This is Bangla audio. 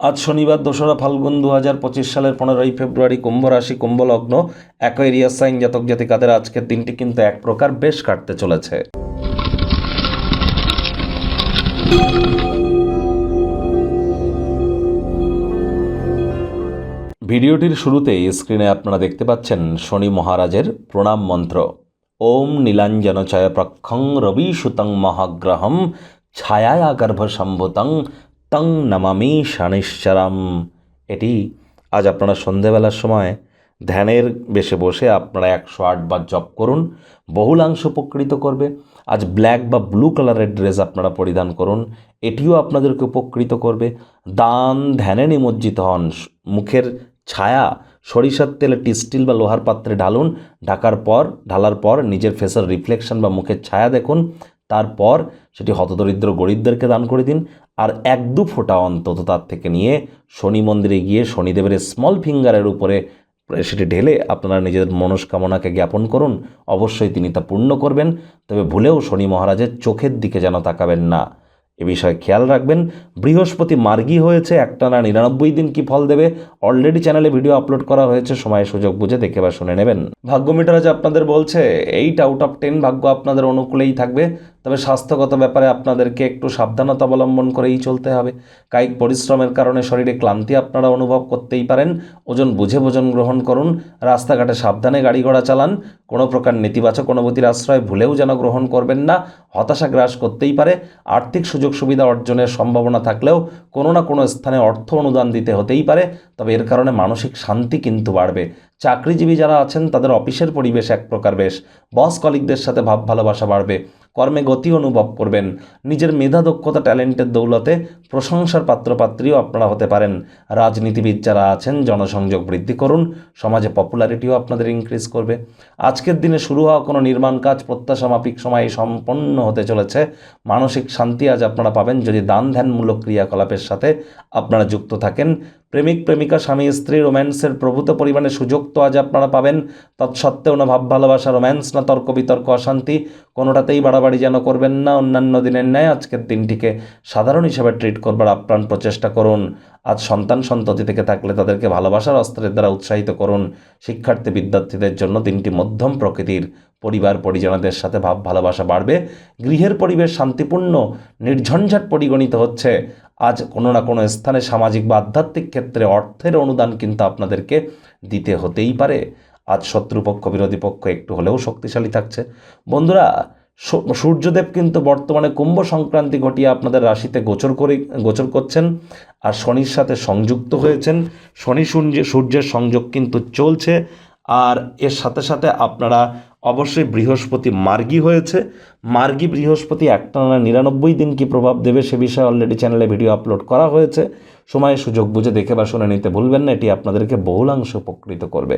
আজ শনিবার দোসরা ফাল্গুন দু হাজার পঁচিশ সালের পনেরোই ফেব্রুয়ারি কুম্ভ রাশি, কুম্ভ লগ্ন, অ্যাকোয়েরিয়াস সাইন জাতক জাতিকাদের আজকের দিনটি কিন্তু এক প্রকার বেশ কাটতে চলেছে। ভিডিওটির শুরুতেই স্ক্রিনে আপনারা দেখতে পাচ্ছেন শনি মহারাজের প্রণাম মন্ত্র। ওম নীলাঞ্জন চয় প্রক্ষং রবি সুতং মহাগ্রহম ছায়া গর্ভ সম্ভুতং তং নমামি শনিশ্চরম। এটি আজ আপনারা সন্ধেবেলার সময় ধ্যানের বেশে বসে আপনারা একশো আটবার জপ করুন, বহুলাংশ উপকৃত করবে। আজ ব্ল্যাক বা ব্লু কালারের ড্রেস আপনারা পরিধান করুন, এটিও আপনাদেরকে উপকৃত করবে। দান ধ্যানে নিমজ্জিত হন, মুখের ছায়া, সরিষার তেলে টিস্টিল বা লোহার পাত্রে ঢালুন, ঢাকার পর, ঢালার পর নিজের ফেসের রিফ্লেকশন বা মুখের ছায়া দেখুন তারপর সেটি হতদরিদ্র গরিবদেরকে দান করে দিন। আর এক দু ফোঁটা অন্তত তার থেকে নিয়ে শনি মন্দিরে গিয়ে শনিদেবের স্মল ফিঙ্গারের উপরে সেটি ঢেলে আপনারা নিজেদের মনস্কামনাকে জ্ঞাপন করুন। অবশ্যই তিনি তা পূর্ণ করবেন। তবে ভুলেও শনি মহারাজের চোখের দিকে যেন তাকাবেন না। এ বিষয়ে খেয়াল রাখবেন, বৃহস্পতি মার্গী হয়েছে একটানা নিরানব্বই দিন কি ফল দেবে? অলরেডি চ্যানেলে ভিডিও আপলোড করা হয়েছে সময় সুযোগ বুঝে দেখে বা শুনে নেবেন। ভাগ্য মিটার আপনাদের বলছে এইট আউট অফ টেন ভাগ্য আপনাদের অনুকূলেই থাকবে। তবে স্বাস্থ্যগত ব্যাপারে আপনাদেরকে একটু সাবধানতা অবলম্বন করেই চলতে হবে। কায়িক পরিশ্রমের কারণে শরীরে ক্লান্তি আপনারা অনুভব করতেই পারেন। ওজন বুঝে ভোজন গ্রহণ করুন। রাস্তাঘাটে সাবধানে গাড়ি ঘোড়া চালান। কোনো প্রকার নেতিবাচক অনুভূতির আশ্রয় ভুলেও যেন গ্রহণ করবেন না। হতাশা গ্রাস করতেই পারে। আর্থিক সুযোগ সুবিধা অর্জনের সম্ভাবনা থাকলেও কোনো না কোনো স্থানে অর্থ অনুদান দিতে হতেই পারে। তবে এর কারণে মানসিক শান্তি কিন্তু বাড়বে। চাকরিজীবী যারা আছেন তাদের অফিসের পরিবেশ এক প্রকার বেশ। বস কলিকদের সাথে ভাব ভালোবাসা বাড়বে। কর্মে গতি অনুভব করবেন। নিজের মেধা, দক্ষতা, ট্যালেন্টের দৌলতে প্রশংসার পাত্রপাত্রীও আপনারা হতে পারেন। রাজনীতিবিদ যারা আছেন, জনসংযোগ বৃদ্ধি করুন, সমাজে পপুলারিটিও আপনাদের ইনক্রিজ করবে। আজকের দিনে শুরু হওয়া কোনো নির্মাণ কাজ প্রত্যাশা মাফিক সময়ে সম্পন্ন হতে চলেছে। মানসিক শান্তি আজ আপনারা পাবেন যদি দান ধ্যানমূলক ক্রিয়াকলাপের সাথে আপনারা যুক্ত থাকেন। প্রেমিক, প্রেমিকা, স্বামী, স্ত্রী, রোম্যান্সের প্রভূত পরিমাণে সুযোগ তো আজ আপনারা পাবেন। তৎসত্ত্বেও না ভাব ভালোবাসা রোম্যান্স, না তর্ক বিতর্ক অশান্তি। কোনোটাতেই বাড়াবাড়ি যেন করবেন না। অন্যান্য দিনের ন্যায় আজকের দিনটিকে সাধারণ হিসাবে ট্রিট করবার আপ্রাণ প্রচেষ্টা করুন। আজ সন্তান সন্ততি থেকে থাকলে তাদেরকে ভালোবাসার অস্ত্রের দ্বারা উৎসাহিত করুন। শিক্ষার্থী বিদ্যার্থীদের জন্য দিনটি মধ্যম প্রকৃতির। পরিবার, পরিজনদের সাথে ভাব, ভালোবাসা বাড়বে। গৃহের পরিবেশ শান্তিপূর্ণ, নির্ঝঞ্ঝাট পরিগণিত হচ্ছে। আজ কোনো না কোনো স্থানে সামাজিক বা আধ্যাত্মিক ক্ষেত্রে অর্থের অনুদান কিন্তু আপনাদেরকে দিতে হতেই পারে। আজ শত্রুপক্ষ, বিরোধী পক্ষ একটু হলেও শক্তিশালী থাকছে। বন্ধুরা সূর্যদেব কিন্তু বর্তমানে কুম্ভ সংক্রান্তি ঘটিয়ে আপনাদের রাশিতে গোচর করে, গোচর করছেন আর শনির সাথে সংযুক্ত হয়েছেন। শনি সূর্য, সূর্যের সংযোগ কিন্তু চলছে আর এর সাথে সাথে আপনারা অবশ্যই বৃহস্পতি মার্গী হয়েছে। মার্গী বৃহস্পতি একটানা নিরানব্বই দিন কি প্রভাব দেবে সে বিষয়ে অলরেডি চ্যানেলে ভিডিও আপলোড করা হয়েছে। সময়, সুযোগ বুঝে দেখে বা শুনে নিতে ভুলবেন না, এটি আপনাদেরকে বহুলাংশ উপকৃত করবে।